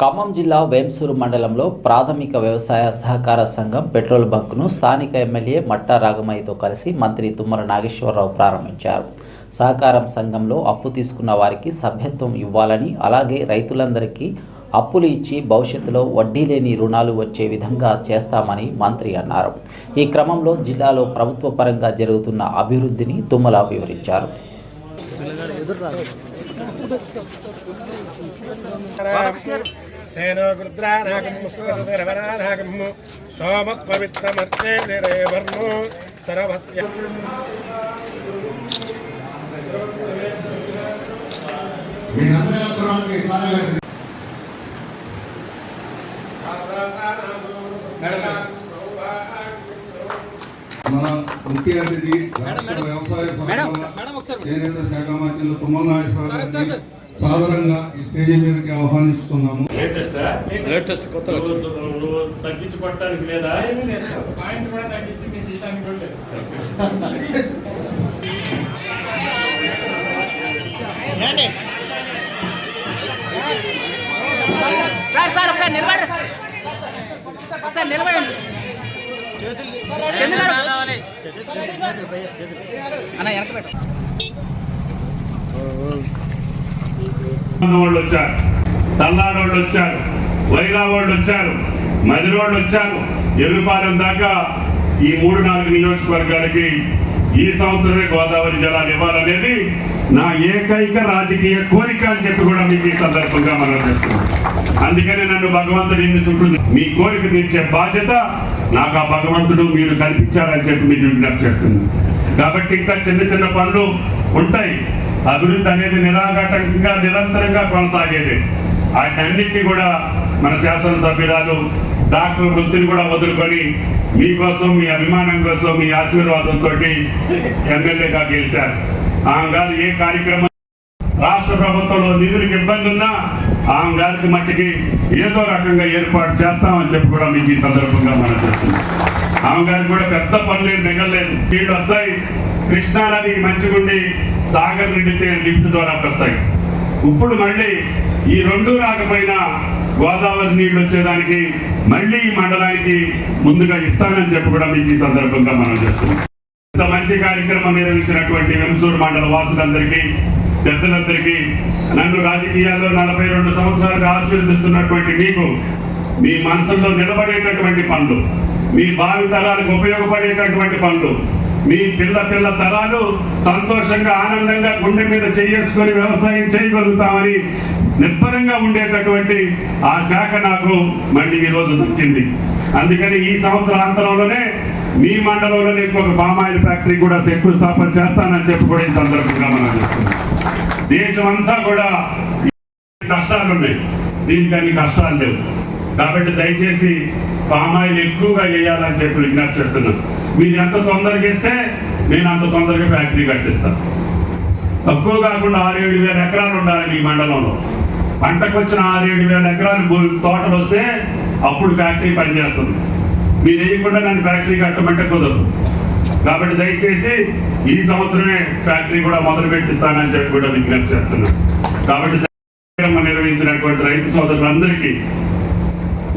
ఖమ్మం జిల్లా వేంసూరు మండలంలో ప్రాథమిక వ్యవసాయ సహకార సంఘం పెట్రోల్ బంక్ను స్థానిక ఎమ్మెల్యే మట్టా రాగమయ్యతో కలిసి మంత్రి తుమ్మల నాగేశ్వరరావు ప్రారంభించారు. సహకారం సంఘంలో అప్పు తీసుకున్న వారికి సభ్యత్వం ఇవ్వాలని అలాగే రైతులందరికీ అప్పులు ఇచ్చి భవిష్యత్తులో వడ్డీ లేని రుణాలు వచ్చే విధంగా చేస్తామని మంత్రి అన్నారు. ఈ క్రమంలో జిల్లాలో ప్రభుత్వ పరంగా జరుగుతున్న అభివృద్ధిని తుమ్మల వివరించారు. సేనోగృద్రానాగం సోమ పవిత్రమర్చే వర్ణో సర్వస్య. మన ముఖ్య అతిథి రాష్ట్ర వ్యవసాయ సంఘం చేనేత శాఖ మంత్రులు తుమ్మల నాగేశ్వరరావు గారిని సాధారణంగా ఈ స్టేజీ మీదకి ఆహ్వానిస్తున్నాము లేటెస్ట్ కొత్త నువ్వు తగ్గించి లేదా పాయింట్ కూడా తగ్గించి మీ జీతానికి కూడా లేదు సార్ సార్ ఒకసారి నిలబడండి సార్ ఒకసారి నిలబడండి చందు గారు. అన్న వెనక పెట్టు వాళ్ళు వచ్చారు తల్లాడు వాళ్ళు వచ్చారు వైరా వాళ్ళు వచ్చారు మదిరోళ్ళు వచ్చారు. ఎరుపాలెం దాకా ఈ మూడు నాలుగు నియోజకవర్గాలకి ఈ సంవత్సరమే గోదావరి జలాలు ఇవ్వాలనేది నా ఏకైక రాజకీయ కోరిక అని చెప్పి కూడా మీకు ఈ సందర్భంగా మనం చెప్తున్నాం. అందుకని నన్ను భగవంతుడు ఎందుకు చుట్టూ మీ కోరిక తీర్చే బాధ్యత నాకు ఆ భగవంతుడు మీరు కల్పించారని చెప్పి మీరు విజ్ఞప్తి చేస్తున్నాను. కాబట్టి ఇంకా చిన్న చిన్న పనులు ఉంటాయి. అభివృద్ధి అనేది నిరాఘాటంగా నిరంతరంగా కొనసాగేది. వాటన్నిటిని కూడా మన శాసనసభ్యురాలు డాక్టర్ వృత్తిని కూడా వదులుకొని మీకోసం మీ అభిమానం కోసం మీ ఆశీర్వాదంతో ఎమ్మెల్యేగా గెలిచారు. ఆమె గారు ఏ కార్యక్రమం రాష్ట్ర ప్రభుత్వంలో నిధులకు ఇబ్బంది ఉన్నా ఆమె గారికి మట్టికి ఏదో రకంగా ఏర్పాటు చేస్తామని చెప్పి కూడా మీకు ఈ సందర్భంగా మనం చేస్తున్నాం ఆమె గారికి కూడా పెద్ద పనులు మిగలేదు నీళ్ళు వస్తాయి. కృష్ణానది మంచిగుండి సాగర్ నిండితే లిఫ్ట్ ద్వారా వస్తాయి. ఇప్పుడు మళ్ళీ ఈ రెండు రాకపోయినా గోదావరి నీళ్ళు వచ్చేదానికి మళ్ళీ ఈ మండలానికి ముందుగా ఇస్తానని చెప్పి కూడా మీకు ఈ సందర్భంగా మనం చేస్తున్నాం ఇంత మంచి కార్యక్రమం నిర్వహించినటువంటి వెంసూరు మండల వాసులందరికీ పెద్దలందరికీ నన్ను రాజకీయాల్లో నలభై రెండు సంవత్సరాలుగా ఆశీర్వదిస్తున్నటువంటి మీకు మీ మనసులో నిలబడేటటువంటి పనులు మీ భావి తరాలకు ఉపయోగపడేటటువంటి పనులు మీ పిల్ల పిల్ల తరాలు సంతోషంగా ఆనందంగా గుండె మీద చేసుకొని వ్యవసాయం చేయగలుగుతామని నిర్భరంగా ఉండేటటువంటి ఆ శాఖ నాకు మళ్ళీ ఈ రోజు దొరికింది అందుకని ఈ సంవత్సరాంతరంలోనే మీ మండలంలోనే ఇంకొక పామాయిల్ ఫ్యాక్టరీ కూడా శంకుస్థాపన చేస్తానని చెప్పి కూడా ఈ సందర్భంగా మనం దేశం అంతా కూడా కష్టాలు ఉన్నాయి దీనికి కష్టాలు లేవు. కాబట్టి దయచేసి పామాయిల్ ఎక్కువగా వేయాలని చెప్పి విజ్ఞప్తి చేస్తున్నాను మీరు ఎంత తొందరగా ఇస్తే నేను అంత తొందరగా ఫ్యాక్టరీ కట్టిస్తాను. తక్కువ కాకుండా ఆరు ఏడు వేల ఎకరాలు ఉండాలి మీ మండలంలో. పంటకు వచ్చిన ఆరు ఏడు వేల ఎకరాలు తోటలు వస్తే అప్పుడు ఫ్యాక్టరీ పనిచేస్తుంది. మీరు వేయకుండా నన్ను ఫ్యాక్టరీ కట్టమంటే కుదరదు. కాబట్టి దయచేసి ఈ సంవత్సరమే ఫ్యాక్టరీ కూడా మొదలు పెట్టిస్తానని చెప్పి కూడా విజ్ఞప్తి చేస్తున్నాను. కాబట్టి నిర్వహించినటువంటి రైతు సోదరులందరికీ